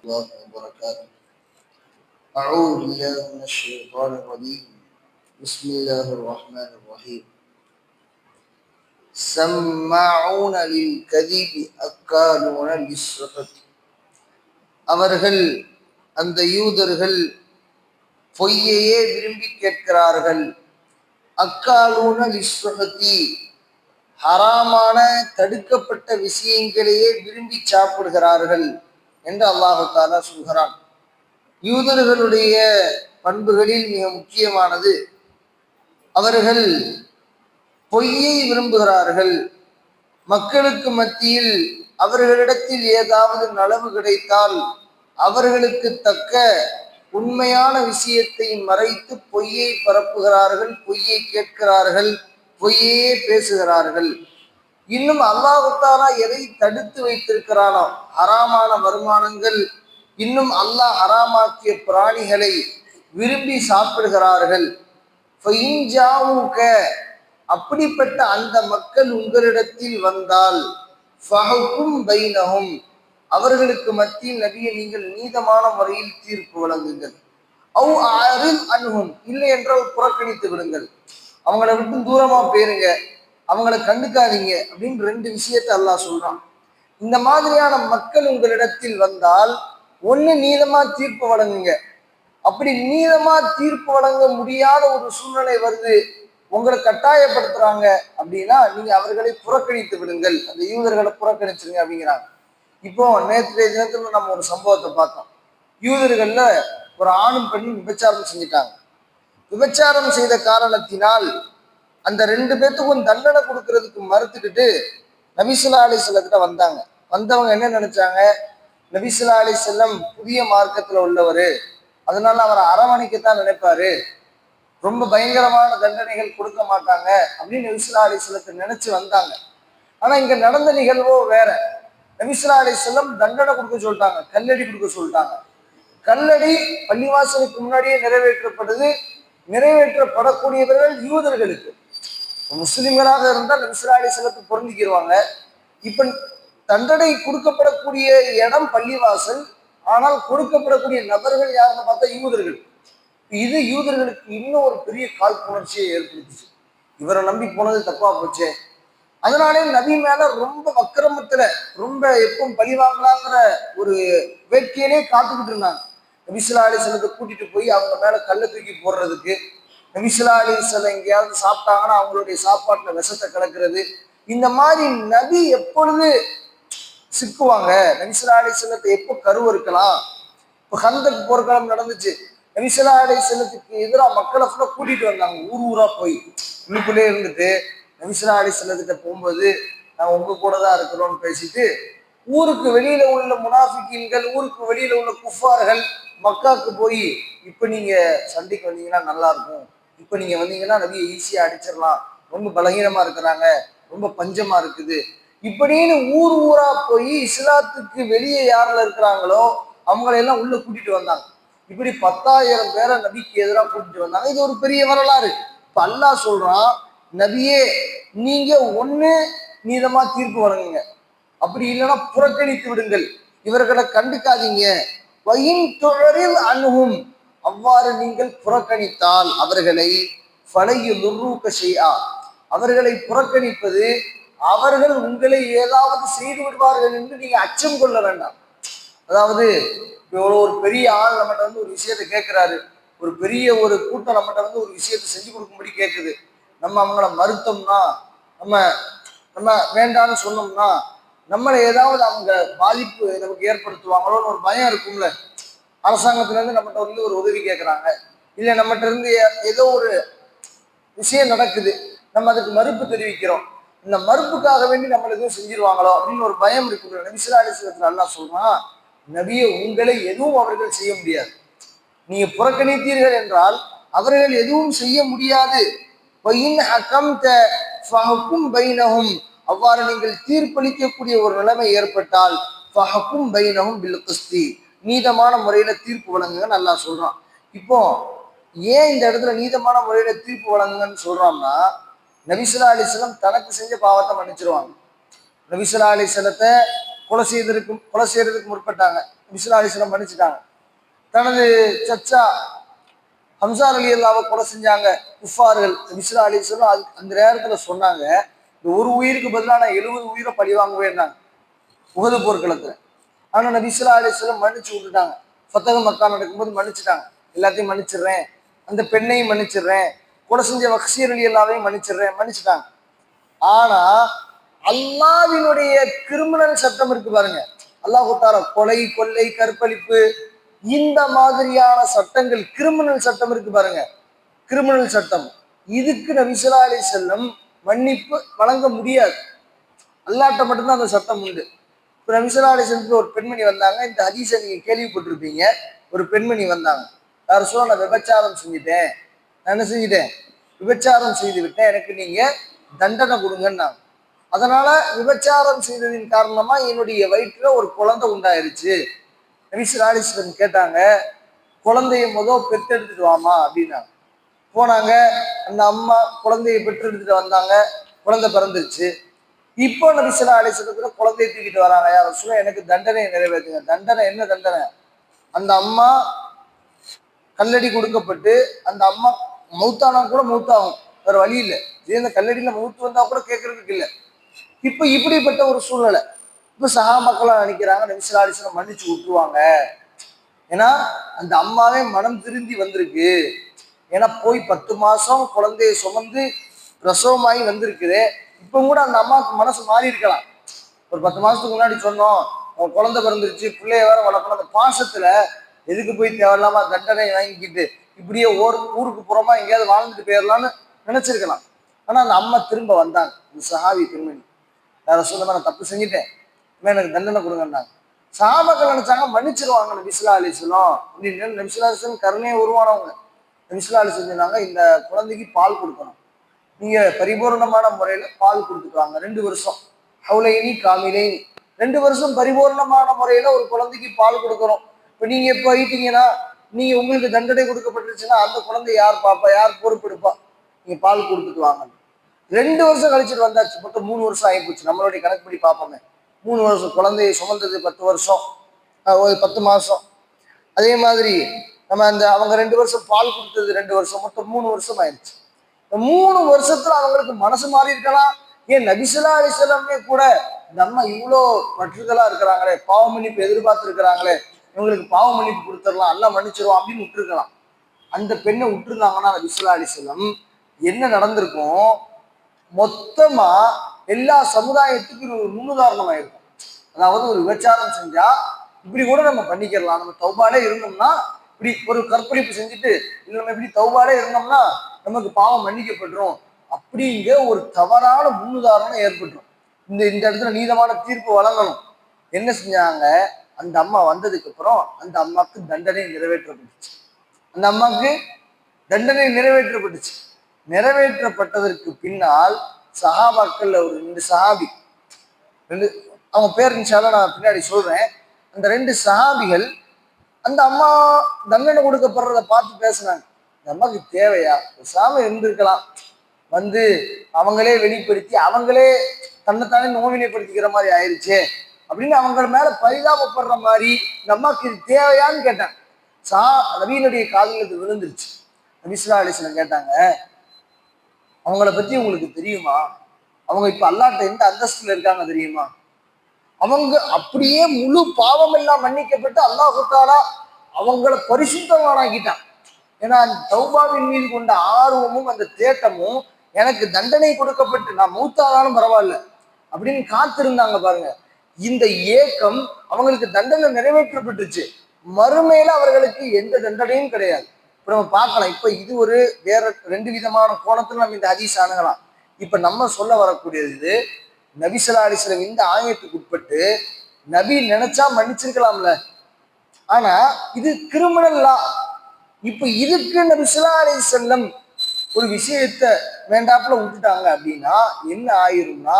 الله وبركاته أعوذ بالله من الشيطان الرجيم بسم الله الرحمن الرحيم سماعون للكذب أكالون للسحت அவர்கள் அந்த யூதர்கள் பொய்யையே விரும்பி கேட்கிறார்கள் அக்காலூன லிஸ்வகத்தி ஹராமான தடுக்கப்பட்ட விஷயங்களையே விரும்பி சாப்பிடுகிறார்கள் என்று அல்லாஹு தாலா சொல்கிறான். யூதர்களுடைய பண்புகளில் மிக முக்கியமானது அவர்கள் பொய்யை விரும்புகிறார்கள். மக்களுக்கு மத்தியில் அவர்களிடத்தில் ஏதாவது நலவு கிடைத்தால் அவர்களுக்கு தக்க உண்மையான விஷயத்தை மறைத்து பொய்யை பரப்புகிறார்கள் பொய்யை கேட்கிறார்கள் பொய்யே பேசுகிறார்கள். இன்னும் அல்லாஹுத்தாலா எதை தடுத்து வைத்திருக்கிறானோ அறாமான வருமானங்கள் இன்னும் அல்லாஹ் அறாமாக்கிய பிராணிகளை விரும்பி சாப்பிடுகிறார்கள். அப்படிப்பட்ட அந்த மக்கள் உங்களிடத்தில் வந்தால் ஃபஹக்கும் பைனஹும் அவர்களுக்கு மத்தியில் நபியை நீங்கள் நீதமான முறையில் தீர்ப்பு வழங்குங்கள். அவ் அருள் அணுகும் இல்லை என்றால் புறக்கணித்து விடுங்கள். அவங்கள விட்டு தூரமா போயிருங்க. அவங்கள கண்டுக்காதீங்க அப்படின்னு ரெண்டு விஷயத்த அல்லாஹ் சொல்றான். இந்த மாதிரியான மக்கள் உங்களிடத்தில் வந்தால் ஒன்று நீளமா தீர்ப்பு வழங்குங்க. அப்படி நீளமா தீர்ப்பு வழங்க முடியாத ஒரு சூழ்நிலை வருது உங்களை கட்டாயப்படுத்துறாங்க அப்படின்னா நீங்க அவர்களை புறக்கணித்து விடுங்கள். அந்த யூதர்களை புறக்கணிச்சிருங்க அப்படிங்கிறாங்க. இப்போ நேற்றைய தினத்துல நம்ம ஒரு சம்பவத்தை பார்த்தோம். யூதர்கள்ல ஒரு ஆணும் பெண்ணும் விபச்சாரம் செஞ்சிட்டாங்க. விபச்சாரம் செய்த காரணத்தினால் அந்த ரெண்டு பேத்துக்கும் தண்டனை கொடுக்கறதுக்கு மறுத்துக்கிட்டு நபிசுல்லா அலி செல்லத்திட்ட வந்தாங்க. வந்தவங்க என்ன நினைச்சாங்க? நபிசுல்லா அலி செல்லம் புதிய மார்க்கத்துல உள்ளவர். அதனால அவரை அரவணைக்கத்தான் நினைப்பாரு. ரொம்ப பயங்கரமான தண்டனைகள் கொடுக்க மாட்டாங்க அப்படின்னு நபிசுல்லா அலி செல்லத்தை நினைச்சு வந்தாங்க. ஆனா இங்க நடந்த நிகழ்வோ வேற. நபிசுல்லா அலி செல்லம் தண்டனை கொடுக்க சொல்லிட்டாங்க. கல்லடி கொடுக்க சொல்லிட்டாங்க. கல்லடி பள்ளிவாசலுக்கு முன்னாடியே நிறைவேற்றப்படுது நிறைவேற்றப்படக்கூடியவர்கள் யூதர்களுக்கு. முஸ்லிம்களாக இருந்தால் நபிசுல்லா அலி செல்லத்து பொருந்திக்கிடுவாங்க இப்ப தண்டனை கொடுக்கப்படக்கூடிய இடம் பள்ளிவாசல் ஆனால் கொடுக்கப்படக்கூடிய நபர்கள் யாருன்னு பார்த்தா யூதர்கள். இது யூதர்களுக்கு இன்னும் ஒரு பெரிய காழ்ப்புணர்ச்சியை ஏற்படுத்துச்சு. இவரை நம்பி போனது தப்பா போச்சு. அதனாலே நபி மேல ரொம்ப வக்கிரமத்துல ரொம்ப எப்பவும் பழி வாங்கலாங்கிற ஒரு வேட்கையிலே காத்துக்கிட்டு இருந்தாங்க. நபிசுல்லா அலி செல்லத்தை கூட்டிட்டு போய் அவங்க மேல கல்ல தூக்கி போடுறதுக்கு நபிசுலா அலி சொல்ல எங்கேயாவது சாப்பிட்டாங்கன்னா அவங்களுடைய சாப்பாட்டுல விஷத்தை கலக்கிறது. இந்த மாதிரி நபி எப்பொழுது சிக்குவாங்க? நபிசுலா அலி செல்லத்தை எப்போ கருவறுக்கலாம்? இப்போ ஹந்தக் போர்க்களம் நடந்துச்சு. நபிசுலா அலி செல்லத்துக்கு எதிராக மக்களை ஃபுல்லாக கூட்டிட்டு வந்தாங்க. ஊர் ஊரா போய். உள்ளுக்குள்ளே இருந்துட்டு நபிசுலா அலி செல்லத்திட்ட போகும்போது நான் உங்க கூட தான் இருக்கிறோம்னு பேசிட்டு ஊருக்கு வெளியில உள்ள முனாஃபிக்கீன்கள் ஊருக்கு வெளியில உள்ள குஃபார்கள் மக்காவுக்கு போய் இப்ப நீங்க சண்டைக்கு வந்தீங்கன்னா நல்லா இருக்கும். இப்போ நீங்கள் வந்தீங்கன்னா நபியை ஈஸியாக அடிச்சிடலாம். ரொம்ப பலகீனமாக இருக்கிறாங்க. ரொம்ப பஞ்சமாக இருக்குது. இப்படின்னு ஊர் ஊராக போய் இஸ்லாத்துக்கு வெளியே யாரில் இருக்கிறாங்களோ அவங்களையெல்லாம் உள்ளே கூட்டிகிட்டு வந்தாங்க. இப்படி பத்தாயிரம் பேரை நபிக்கு எதிராக கூட்டிட்டு வந்தாங்க. இது ஒரு பெரிய வரலாறு. இப்போ அல்லாஹ் சொல்கிறான் நபியே நீங்கள் ஒன்று நீதமாக தீர்ப்பு வழங்குங்க. அப்படி இல்லைன்னா புறக்கணித்து விடுங்கள். இவர்களை கண்டுக்காதீங்க. வயின் தொடரில் அணுகும் அவ்வாறு நீங்கள் புறக்கணித்தால் அவர்களை பழைய நுர்ரூக்க செய்யா அவர்களை புறக்கணிப்பது அவர்கள் உங்களை ஏதாவது செய்து விடுவார்கள் என்று நீங்க அச்சம் கொள்ள வேண்டாம். அதாவது இவ்வளோ ஒரு பெரிய ஆள் நம்மகிட்ட வந்து ஒரு விஷயத்தை கேட்கிறாரு. ஒரு பெரிய ஒரு கூட்டம் நம்மகிட்ட வந்து ஒரு விஷயத்தை செஞ்சு கொடுக்கும்படி கேட்குது. நம்ம அவங்கள மறுத்தோம்னா நம்ம நம்ம வேண்டாம்னு சொன்னோம்னா நம்மளை ஏதாவது அவங்க பாதிப்பு நமக்கு ஏற்படுத்துவாங்களோன்னு ஒரு பயம் இருக்கும்ல. அரசாங்கத்திலேருந்து நம்மகிட்ட வந்து ஒரு உதவி கேட்குறாங்க இல்லை நம்மகிட்ட இருந்து ஏதோ ஒரு விஷயம் நடக்குது. நம்ம அதுக்கு மறுப்பு தெரிவிக்கிறோம். இந்த மறுப்புக்காக வேண்டி நம்மள எதுவும் செஞ்சிருவாங்களோ அப்படின்னு ஒரு பயம் இருக்கு. நபிசுல்லா அலிஸ்லத்துல அல்லா சொல்றான் நபியை உங்களை எதுவும் அவர்கள் செய்ய முடியாது. நீங்க புறக்கணித்தீர்கள் என்றால் அவர்கள் எதுவும் செய்ய முடியாது. பைனகும் அவ்வாறு நீங்கள் தீர்ப்பளிக்கக்கூடிய ஒரு நிலைமை ஏற்பட்டால் பைனகும் பில் குஸ்தி. நீதமான முறையில தீர்ப்பு வழங்குங்க நல்லா சொல்றான். இப்போ ஏன் இந்த இடத்துல நீதமான முறையில தீர்ப்பு வழங்குங்கன்னு சொல்றான்னா நபிசுல்லா அலிஸ்லம் தனக்கு செஞ்ச பாவத்தை மன்னிச்சிருவாங்க. நபிசுல்லா அலிஸ்லத்தை கொலை செய்ததற்கு கொலை செய்யறதுக்கு முற்பட்டாங்க. நபிசுல்லா அலிஸ்லாம் மன்னிச்சிட்டாங்க. தனது சச்சா ஹம்சார் அலி அல்லாவை கொலை செஞ்சாங்க. குஃபார்கள் நபிசுல்லா அலிஸ்லாம் அது அந்த நேரத்தில் சொன்னாங்க இந்த ஒரு உயிருக்கு பதிலாக நான் எழுபது உயிரை பழி வாங்குவேன்னாங்க. உகது போர்க்களத்தில். ஆனால் நபிசுல்லா அலிஸ்லாம் மன்னிச்சு விட்டுட்டாங்க. ஃபத்தக மக்கா நடக்கும்போது மன்னிச்சுட்டாங்க. எல்லாத்தையும் மன்னிச்சிடுறேன். அந்த பெண்ணையும் மன்னிச்சிடுறேன். கூட செஞ்ச வக்சீர் அலி மன்னிச்சிடுறேன். மன்னிச்சுட்டாங்க. ஆனா அல்லாவினுடைய கிரிமினல் சட்டம் இருக்கு பாருங்க. அல்லாஹ் கொலை கொள்ளை கற்பழிப்பு இந்த மாதிரியான சட்டங்கள் கிரிமினல் சட்டம் இருக்கு பாருங்க. கிரிமினல் சட்டம் இதுக்கு நபிசுல்லா அலி செல்லம் மன்னிப்பு வழங்க முடியாது. அல்லாட்ட மட்டும்தான் அந்த சட்டம் உண்டு. இப்போ நபிசுல்லா ஒரு பெண்மணி வந்தாங்க. இந்த ஹதீஸை நீங்கள் கேள்விப்பட்டிருப்பீங்க. ஒரு பெண்மணி வந்தாங்க. யார் சொல்ல நான் விபச்சாரம் செஞ்சுட்டேன். நான் என்ன செஞ்சுட்டேன்? விபச்சாரம் செய்து விட்டேன். எனக்கு நீங்கள் தண்டனை கொடுங்கன்னாங்க. அதனால விபச்சாரம் செய்ததின் காரணமாக என்னுடைய வயிற்றில் ஒரு குழந்தை உண்டாயிருச்சு. நபிசுலாலிஸ்வரன் கேட்டாங்க குழந்தைய முத பெற்றெடுத்துட்டு வாமா அப்படின்னாங்க. போனாங்க. அந்த அம்மா குழந்தைய பெற்றெடுத்துட்டு வந்தாங்க. குழந்தை பிறந்துருச்சு. இப்போ நபிசுல்லா அலிஸ்வரத்துல குழந்தைய தூக்கிட்டு வராங்க. யார் சொல்ல எனக்கு தண்டனையை நிறைவேற்றுங்க. தண்டனை என்ன தண்டனை? அந்த அம்மா கல்லடி கொடுக்கப்பட்டு அந்த அம்மா மௌத்தானா கூட மௌத்தாகும். வேற வழி இல்லை. இதே இந்த கல்லடியில மௌத்து வந்தா கூட கேட்கறதுக்கு இல்லை. இப்போ இப்படிப்பட்ட ஒரு சூழ்நிலை. இப்போ சகா மக்களாக நினைக்கிறாங்க நபிசுலாலிசனம் மன்னிச்சு விட்டுருவாங்க. ஏன்னா அந்த அம்மாவே மனம் திருந்தி வந்திருக்கு. ஏன்னா போய் பத்து மாசம் குழந்தைய சுமந்து பிரசவமாகி வந்திருக்குது. இப்போ கூட அந்த அம்மாவுக்கு மனசு மாறி இருக்கலாம். ஒரு பத்து மாசத்துக்கு முன்னாடி சொன்னோம் அவன் குழந்தை பிறந்துருச்சு பிள்ளைய வேற வளர்க்கணும். அந்த பாசத்துல எதுக்கு போய் தேவையில்லாம தண்டனை வாங்கிக்கிட்டு இப்படியே ஒரு ஊருக்கு புறமா எங்கேயாவது வாழ்ந்துட்டு போயிடலாம்னு நினைச்சிருக்கலாம். ஆனா அந்த அம்மா திரும்ப வந்தாங்க. இந்த சஹாவி திருமணி. வேற சொல்ல நான் தப்பு செஞ்சுட்டேன். இனிமே எனக்கு தண்டனை கொடுங்கன்னாங்க. சாமக்கள் நினைச்சாங்க மன்னிச்சிருவாங்க. நபிசுல்லா அலிஸ்லாம் அப்படின்னு நபிசுல்லா அலிஸ்லாம் கருணையை உருவானவங்க. நபிசுல்லா அலிஸ்லாம் சொன்னாங்க இந்த குழந்தைக்கு பால் கொடுக்கணும். நீங்க பரிபூர்ணமான முறையில பால் கொடுத்துக்குவாங்க. ரெண்டு வருஷம். ஹவுலைனி காமிலைனி. ரெண்டு வருஷம் பரிபூர்ணமான முறையில ஒரு குழந்தைக்கு பால் கொடுக்குறோம். இப்ப நீங்க எப்ப ஆயிட்டீங்கன்னா நீங்க உங்களுக்கு தண்டனை கொடுக்கப்பட்டுருச்சுன்னா அந்த குழந்தை யார் பாப்பா யார் பொறுப்பெடுப்பா? நீங்க பால் கொடுத்துட்டு வாங்க ரெண்டு வருஷம் கழிச்சுட்டு வந்தாச்சு. மொத்தம் மூணு வருஷம் ஆகி போச்சு நம்மளுடைய கணக்குப்படி பார்ப்போமே. மூணு வருஷம் குழந்தையை சுமந்தது பத்து வருஷம். ஒரு பத்து மாசம். அதே மாதிரி நம்ம அந்த அவங்க ரெண்டு வருஷம் பால் கொடுத்தது ரெண்டு வருஷம். மொத்தம் மூணு வருஷம் ஆயிடுச்சு. மூணு வருஷத்துல அவங்களுக்கு மனசு மாறி இருக்கலாம் ஏன் நபிசுல்லா அலிசல்லமே கூட இந்த அம்மா இவ்வளோ பற்றுதலா இருக்கிறாங்களே பாவ மன்னிப்பு எதிர்பார்த்து இருக்கிறாங்களே இவங்களுக்கு பாவ மன்னிப்பு கொடுத்துடலாம் எல்லாம் மன்னிச்சிருவோம் அப்படின்னு விட்டுருக்கலாம். அந்த பெண்ணை விட்டுருந்தாங்கன்னா நபிசுல்லா அலிசலம் என்ன நடந்திருக்கும் மொத்தமா எல்லா சமுதாயத்துக்கும் ஒரு முன்னுதாரணமா இருக்கும் அதாவது ஒரு விபச்சாரம் செஞ்சா இப்படி கூட நம்ம பண்ணிக்கிறலாம். நம்ம தௌபாலே இருந்தோம்னா இப்படி ஒரு கற்பழிப்பு செஞ்சுட்டு இல்லை நம்ம இப்படி தௌபாலே இருந்தோம்னா நமக்கு பாவம் மன்னிக்கப்பட்டுரும் அப்படிங்கிற ஒரு தவறான முன்னுதாரணம் ஏற்பட்டுரும். இந்த இந்த இடத்துல நீதமான தீர்ப்பு வழங்கணும். என்ன செஞ்சாங்க? அந்த அம்மா வந்ததுக்கு அப்புறம் அந்த அம்மாவுக்கு தண்டனை நிறைவேற்றப்பட்டுச்சு. அந்த அம்மாவுக்கு தண்டனை நிறைவேற்றப்பட்டுச்சு. நிறைவேற்றப்பட்டதற்கு பின்னால் சஹாபாக்கள் ஒரு ரெண்டு சஹாபி ரெண்டு அவங்க பேர் இருந்துச்சாலும் நான் பின்னாடி சொல்றேன். அந்த ரெண்டு சஹாபிகள் அந்த அம்மா தண்டனை கொடுக்கப்படுறத பார்த்து பேசுனாங்க. இந்த அம்மாவுக்கு தேவையா? பேசாம இருந்திருக்கலாம். வந்து அவங்களே வெளிப்படுத்தி அவங்களே தன்னைத்தானே நோவினைப்படுத்திக்கிற மாதிரி ஆயிடுச்சு அப்படின்னு அவங்க மேல பரிதாபப்படுற மாதிரி இந்த அம்மாவுக்கு இது தேவையான்னு கேட்டாங்க. சா நவீனுடைய காதல் இது விழுந்துருச்சு. நபிசுல்லா அலிஸ்லாம் கேட்டாங்க அவங்கள பத்தி உங்களுக்கு தெரியுமா? அவங்க இப்ப அல்லாட்ட எந்த அந்தஸ்துல இருக்காங்க தெரியுமா? அவங்க அப்படியே முழு பாவம் எல்லாம் மன்னிக்கப்பட்டு அல்லாஹு தாலா அவங்கள பரிசுத்தமானாக்கிட்டான் ஏன்னா தௌபாவின் மீது கொண்ட ஆர்வமும் அந்த தேட்டமும் எனக்கு தண்டனை கொடுக்கப்பட்டு நான் மூத்தாதாலும் பரவாயில்ல. அப்படின்னு காத்திருந்தாங்க பாருங்க. இந்த ஏக்கம் அவங்களுக்கு தண்டனை நிறைவேற்றப்பட்டுச்சு. மறுமையில அவர்களுக்கு எந்த தண்டனையும் கிடையாது. இப்ப நம்ம பார்க்கலாம். இப்ப இது ஒரு வேற ரெண்டு விதமான கோணத்துல நம்ம இந்த ஹதீஸ் அணுகலாம் இப்ப நம்ம சொல்ல வரக்கூடியது இது நபிசல்லா அலிஸ்லம் இந்த ஆயத்துக்கு உட்பட்டு நபி நினைச்சா மன்னிச்சிருக்கலாம்ல. ஆனா இது கிரிமினல் லா இப்போ இதுக்கு நபிசல்லா அலிசல்லம் ஒரு விஷயத்த வேண்டாப்புல விட்டுட்டாங்க அப்படின்னா என்ன ஆயிரும்னா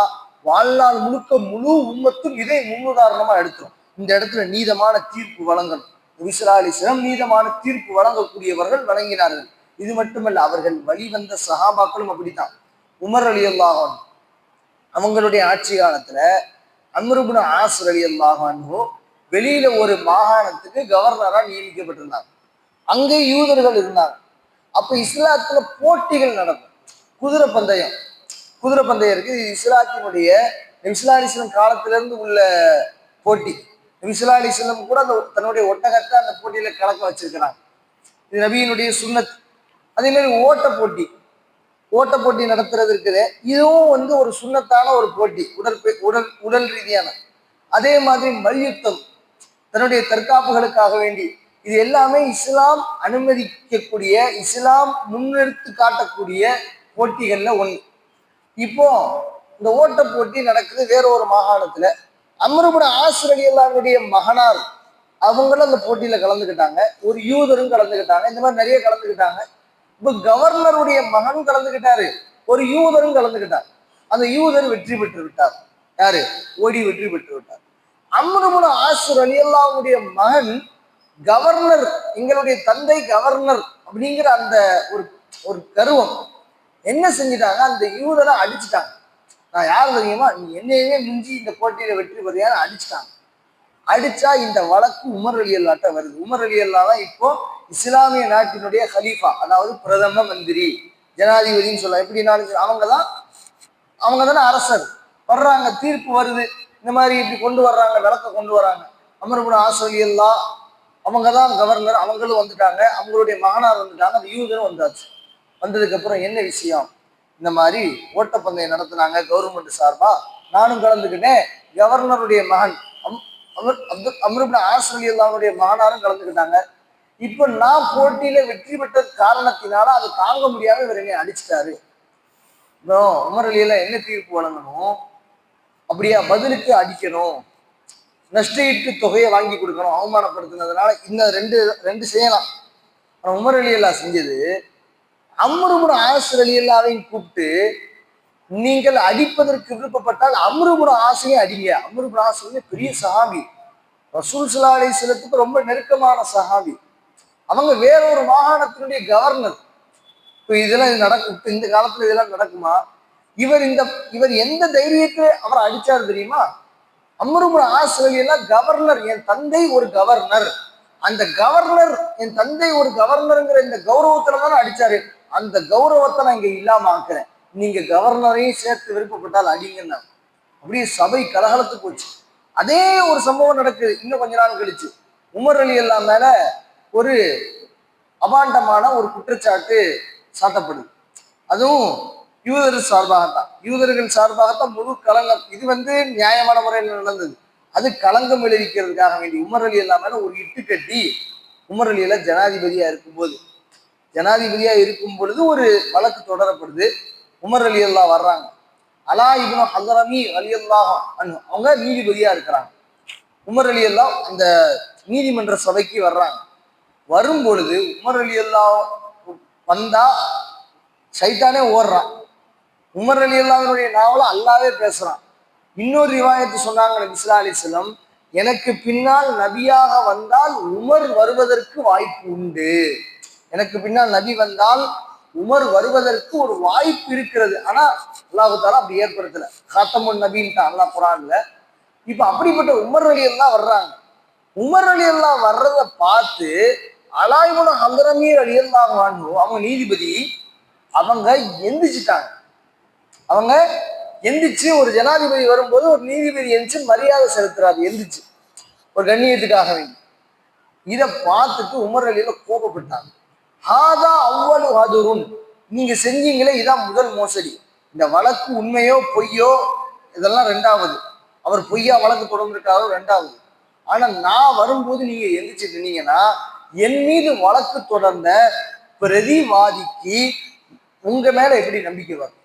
வாழ்நாள் முழுக்க முழு உண்மத்தும் இதை முன்னுதாரணமா எடுத்துரும். இந்த இடத்துல நீதமான தீர்ப்பு வழங்கணும். நபிசல்லா நீதமான தீர்ப்பு வழங்கக்கூடியவர்கள் வழங்கினார்கள் இது மட்டுமல்ல அவர்கள் வழிவந்த சகாபாக்களும் அப்படித்தான். உமர் அலி அல்லாஹன் அவங்களுடைய ஆட்சி காலத்துல அம்ருபுன் ஆசர் அலி அல்லாஹான்ஹோ வெளியில ஒரு மாகாணத்துக்கு கவர்னரா நியமிக்கப்பட்டிருந்தாங்க. அங்கே யூதர்கள் இருந்தாங்க. அப்போ இஸ்லாத்துல போட்டிகள் நடக்கும். குதிரை பந்தயம். குதிரை பந்தயம் இருக்கு. இது இஸ்லாத்தினுடைய இஸ்லாலிஸ்லம் காலத்திலிருந்து உள்ள போட்டி. இஸ்லாலிஸ்லம் கூட அந்த தன்னுடைய ஒட்டகத்தை அந்த போட்டியில கலக்க வச்சிருக்கிறாங்க. இது நபியினுடைய சுண்ணத் அதே மாதிரி ஓட்ட போட்டி. ஓட்ட போட்டி நடத்துறது இருக்குது. இதுவும் வந்து ஒரு சுண்ணத்தான ஒரு போட்டி. உடல் உடல் உடல் ரீதியான. அதே மாதிரி மல்யுத்தம். தன்னுடைய தற்காப்புகளுக்காக வேண்டி. இது எல்லாமே இஸ்லாம் அனுமதிக்கக்கூடிய இஸ்லாம் முன்னெடுத்து காட்டக்கூடிய போட்டிகளில் ஒன்று இப்போ இந்த ஓட்ட போட்டி நடக்குது வேற ஒரு மாகாணத்துல. அமருபுட ஆசிரியர் மகனார் அவங்களும் அந்த போட்டியில கலந்துக்கிட்டாங்க ஒரு யூதரும் கலந்துக்கிட்டாங்க இந்த மாதிரி நிறைய கலந்துக்கிட்டாங்க இப்போ கவர்னருடைய மகன் கலந்துக்கிட்டாரு ஒரு யூதரும் கலந்துக்கிட்டார் அந்த யூதர் வெற்றி பெற்று விட்டார். யாரு? ஓடி வெற்றி பெற்று விட்டார். அம்ருபுன ஆசுர் அலி அல்லாவுடைய மகன் கவர்னர் எங்களுடைய தந்தை கவர்னர் அப்படிங்கிற அந்த ஒரு ஒரு கருவம். என்ன செஞ்சிட்டாங்க? அந்த யூதரை அடிச்சிட்டாங்க. நான் யார் தெரியுமா? நீ என்னையே மிஞ்சி இந்த போட்டியில வெற்றி பெறியான்னு அடிச்சிட்டாங்க. அடிச்சா இந்த வழக்கு உமர் அலி அல்லாட்ட வருது. உமர் அலி அல்லா தான் இப்போ இஸ்லாமிய நாட்டினுடைய ஹலீஃபா அதாவது பிரதம மந்திரி ஜனாதிபதினு சொல்லலாம் எப்படின்னாலும் அவங்க தான் அவங்க தானே அரசர். வர்றாங்க தீர்ப்பு வருது. இந்த மாதிரி இப்படி கொண்டு வர்றாங்க விளக்க கொண்டு வராங்க ஆசோலி எல்லாம் அவங்க தான் கவர்னர் அவங்களும் வந்துட்டாங்க. அவங்களுடைய மகனார் வந்துட்டாங்க. அந்த யூதரும் வந்தாச்சு. வந்ததுக்கப்புறம் என்ன விஷயம்? இந்த மாதிரி ஓட்டப்பந்தயம் நடத்துனாங்க கவர்மெண்ட் சார்பாக நானும் கலந்துக்கிட்டேன். கவர்னருடைய மகன் அம் அமர் அப்துல் அம்ருபின் ஆசிரியல்லாவுடைய மகனாரும் கலந்துக்கிட்டாங்க. இப்போ நான் போட்டியில் வெற்றி பெற்ற காரணத்தினால அதை தாங்க முடியாம இவர் என்னை அடிச்சிட்டாரு. இப்போ உமர் என்ன தீர்ப்பு வழங்கணும்? அப்படியா? பதிலுக்கு அடிக்கணும். நஷ்டஈட்டு தொகையை வாங்கி கொடுக்கணும் அவமானப்படுத்தினதுனால இந்த ரெண்டு ரெண்டு செய்யலாம். ஆனால் உமர் அலி அல்லா செஞ்சது அம்ருபுர ஆசிர் அலி அல்லாவையும் கூப்பிட்டு நீங்கள் அடிப்பதற்கு விருப்பப்பட்டால் அம்ருபுர ஆசையை அடிங்க. அம்ருபுர ஆசை பெரிய சஹாபி. ரசூல் சுல்லா அலி சிலத்துக்கு ரொம்ப நெருக்கமான சஹாபி. அவங்க வேற ஒரு மாகாணத்தினுடைய கவர்னர் இப்போ இதெல்லாம் இது நடக்கும் இப்போ இந்த காலத்துல இதெல்லாம் நடக்குமா? இவர் இந்த இவர் எந்த தைரியத்தை அவர் அடிச்சாரு தெரியுமா? அம்ருபுர ஆசிரியர் கவர்னர் என் தந்தை ஒரு கவர்னர் அந்த கவர்னர் என் தந்தை ஒரு கவர்னருங்கிற இந்த கௌரவத்துல தானே அடிச்சாரு. அந்த கௌரவத்தை நான் இங்க இல்லாம ஆக்குறேன். நீங்க கவர்னரையும் சேர்த்து விருப்பப்பட்டால் அடிங்கன்னா அப்படியே சபை கலகலத்து போச்சு. அதே ஒரு சம்பவம் நடக்குது. இன்னும் கொஞ்ச நாள் கழிச்சு. உமர் அலி எல்லாம் மேல ஒரு அபாண்டமான ஒரு குற்றச்சாட்டு சாத்தப்படுது. அதுவும் யூதர் சார்பாகத்தான். யூதர்கள் சார்பாகத்தான் முழு களங்கம். இது வந்து நியாயமான முறையில் நடந்தது. அது களங்கம் விளைவிக்கிறதுக்காக வேண்டி உமர் அலி ஒரு இட்டு கட்டி உமர் ஜனாதிபதியா இருக்கும்போது ஜனாதிபதியா இருக்கும் பொழுது ஒரு வழக்கு தொடரப்படுது. உமர் அலி அல்லா வர்றாங்க. அலா இப்னு ஹசரமி அலி அல்லாஹ் அவங்க நீதிபதியா இருக்கிறாங்க. உமர் அலி அல்லா அந்த நீதிமன்ற சபைக்கு வர்றாங்க. வரும் பொழுது உமர் அலி அல்லா வந்தா சைத்தானே ஓடுறான். உமர் அலி அல்லாவினுடைய நாவல அல்லாவே பேசுறான். இன்னொரு ரிவாயத்து சொன்னாங்க நபி ஸல்லல்லாஹு எனக்கு பின்னால் நபியாக வந்தால் உமர் வருவதற்கு வாய்ப்பு உண்டு. எனக்கு பின்னால் நபி வந்தால் உமர் வருவதற்கு ஒரு வாய்ப்பு இருக்கிறது. ஆனா அல்லாஹு தாலா அப்படி ஏற்படுத்தல. காத்தமுன் நபின்ட்டு அல்லா குரான்ல. இப்ப அப்படிப்பட்ட உமர் அலி எல்லாம் வர்றாங்க. உமர் அலி எல்லாம் வர்றத பார்த்து அலாய்முன ஹந்தரமீர் அலி எல்லாம் அவங்க நீதிபதி அவங்க எந்திரிச்சிட்டாங்க. அவங்க எந்திரிச்சு ஒரு ஜனாதிபதி வரும்போது ஒரு நீதிபதி எந்திரிச்சு மரியாதை செலுத்துறாரு எந்திரிச்சு. ஒரு கண்ணியத்துக்காக வேண்டி. இதை பார்த்துட்டு உமர் அலியில கோபப்பட்டாங்க. ஹாதா அவ்வளவு ஹதுருன். நீங்க செஞ்சீங்களே இதான் முதல் மோசடி. இந்த வழக்கு உண்மையோ பொய்யோ? இதெல்லாம் ரெண்டாவது. அவர் பொய்யா வழக்கு தொடர்ந்துருக்காரோ? ரெண்டாவது. ஆனா நான் வரும்போது நீங்க எந்திரிச்சு நின்னீங்கன்னா என் மீது வழக்கு தொடர்ந்த பிரதிவாதிக்கு உங்க மேல எப்படி நம்பிக்கை வரும்?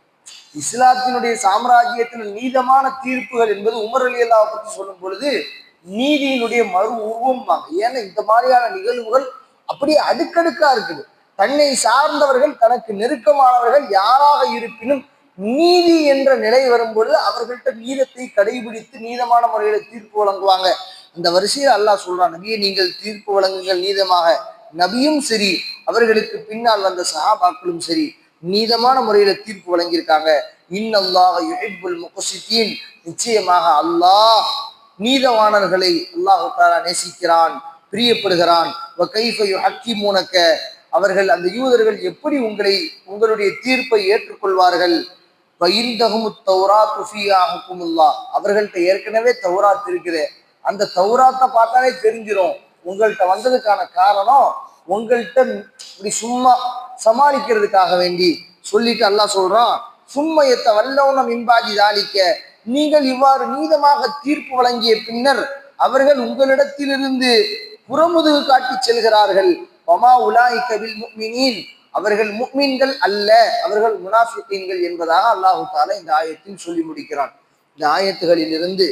இஸ்லாத்தினுடைய சாம்ராஜ்யத்தில் நீதமான தீர்ப்புகள் என்பது உமர் அலி அல்லாவை பற்றி சொல்லும் பொழுது நீதியினுடைய மறு உருவம் ஏன்னா இந்த மாதிரியான நிகழ்வுகள் அப்படியே அடுக்கடுக்கா இருக்குது. தன்னை சார்ந்தவர்கள் தனக்கு நெருக்கமானவர்கள் யாராக இருப்பினும் நீதி என்ற நிலை வரும்பொழுது அவர்கள்ட்ட நீதத்தை கடைபிடித்து நீதமான முறையில தீர்ப்பு வழங்குவாங்க. அந்த வரிசையில் அல்லாஹ் சொல்றான் நபியை நீங்கள் தீர்ப்பு வழங்குங்கள் நீதமாக. நபியும் சரி அவர்களுக்கு பின்னால் வந்த சஹாபாக்களும் சரி. நீதமான முறையில தீர்ப்பு வழங்கியிருக்காங்க. இன்னல்லாஹ் யுஹிப்புல் முக்ஸிதீன். நிச்சயமாக அல்லாஹ் நீதவானர்களை அல்லாஹு தாலா நேசிக்கிறான் பிரியப்படுகிறான். வ கைஃப அவர்கள் அந்த யூதர்கள் எப்படி உங்களை உங்களுடைய தீர்ப்பை ஏற்றுக்கொள்வார்கள்? அவர்கள்ட்ட ஏற்கனவே தௌராத் இருக்குது. அந்த தௌராத்தை பார்த்தாலே தெரிஞ்சிரும். உங்கள்கிட்ட வந்ததுக்கான காரணம் உங்கள்கிட்ட இப்படி சும்மா சமாளிக்கிறதுக்காக வேண்டி சொல்லிட்டு அல்லாஹ் சொல்றான் சும்மையத்தை வல்லவனம் மின்பாதி தாளிக்க நீங்கள் இவ்வாறு நீதமாக தீர்ப்பு வழங்கிய பின்னர் அவர்கள் உங்களிடத்திலிருந்து புறமுதுகு காட்டி செல்கிறார்கள். பமா உலாய் கபில் முக்மினீன். அவர்கள் முக்மீன்கள் அல்ல அவர்கள் முனாஃபிக்கீன்கள் என்பதாக அல்லாஹு தாலா இந்த ஆயத்தில் சொல்லி முடிக்கிறான். இந்த ஆயத்துகளிலிருந்து